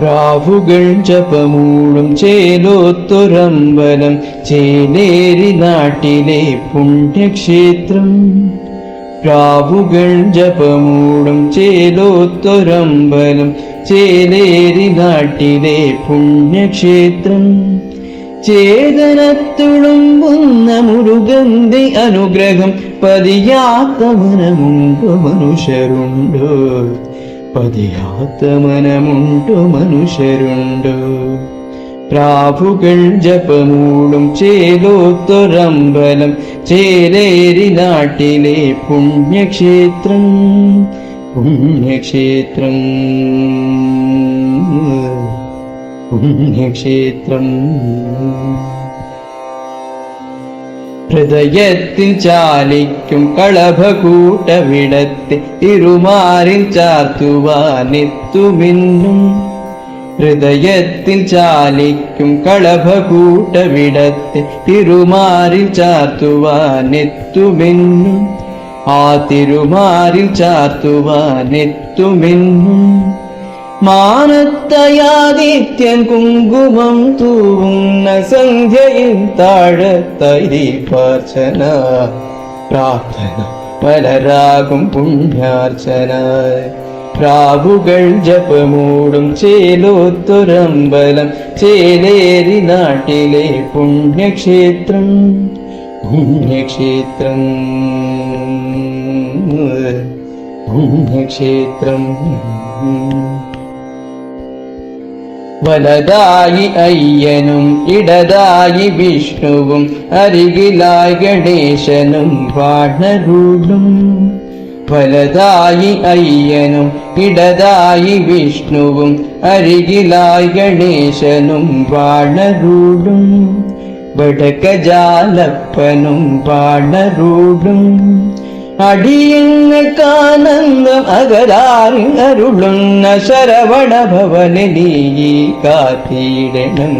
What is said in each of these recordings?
പ്രാവുകൾ ജപമൂടും ചേലോത്തൊരമ്പലം ചേലേരി നാട്ടിലെ പുണ്യക്ഷേത്രം. പ്രാവുകൾ ജപമൂടും ചേലോത്തൊരമ്പലം ചേലേരി നാട്ടിലെ പുണ്യക്ഷേത്രം. ചേതനത്തുളുമ്പുന്ന മുരുകന്റെ അനുഗ്രഹം പതിയാത്ത മനമുണ്ടോ മനുഷ്യരുണ്ടോ. പതിയാത്ത മനമുണ്ടോ മനുഷ്യരുണ്ടു. പ്രാഭുകൾ ജപമൂളും ചേലോത്തൊരമ്പലം ചേലേരി നാട്ടിലെ പുണ്യക്ഷേത്രം പുണ്യക്ഷേത്രം. പുണ്യക്ഷേത്രം. ഹൃദയത്തിൽ ചാലിക്കും കളഭകൂട്ടവിടത്തെ ഇരുമാറിൽ ചാർത്തുവാനെത്തുമിന്നും ഹൃദയത്തിൽ ചാലിക്കും കളഭകൂട്ടവിടത്തെ തിരുമാറിൽ ചാർത്തുവാനെത്തുമെന്നും ആ തിരുമാറിൽ ചാർത്തുവാനെത്തുമെന്നും മാനത്തയാദിത്യൻ കുങ്കുമം തൂവുന്ന സന്ധ്യയിൽ താഴത്തരിപ്പാർച്ചന പ്രാർത്ഥന. പലരാകും പുണ്യാർച്ചന. പ്രാവുകൾ ജപമൂടും ചേലോത്തൊരമ്പലം. ചേലേരി നാട്ടിലെ പുണ്യക്ഷേത്രം. പുണ്യക്ഷേത്രം. പുണ്യക്ഷേത്രം. വലതായി അയ്യനും ഇടതായി വിഷ്ണുവും അരികിലായി ഗണേശനും വാണരൂടും വലതായി അയ്യനും ഇടതായി വിഷ്ണുവും അരികിലായി ഗണേശനും വാണരൂടും വടക്കജാലപ്പനും വാണരൂടും അടിയങ്ങൾക്കാനന്ദം കാനന്ദം ശരവണ ഭവനീ കാത്തിയിടണം.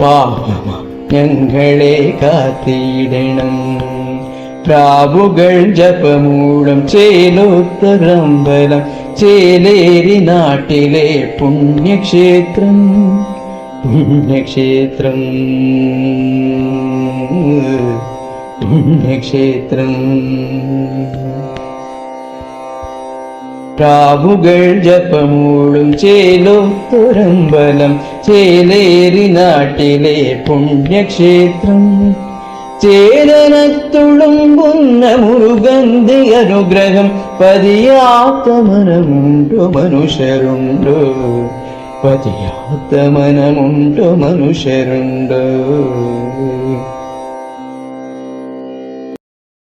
പാപമ ഞങ്ങളെ കാത്തിയിടണം. പ്രാവുകൾ ജപമൂടം ചേലോത്തരമ്പലം ചേലേരി നാട്ടിലെ പുണ്യക്ഷേത്രം പുണ്യക്ഷേത്രം. പുണ്യക്ഷേത്രം പ്രാവുകൾ ജപമൂളും ചേലോത്തുരമ്പലം ചേലേരി നാട്ടിലെ പുണ്യക്ഷേത്രം. ചേരനത്തുളുമ്പുന്ന മുരുകന്തി അനുഗ്രഹം പതിയാത്ത മനമുണ്ടു മനുഷ്യരുണ്ടോ. പതിയാത്ത മനമുണ്ടു മനുഷ്യരുണ്ടോ.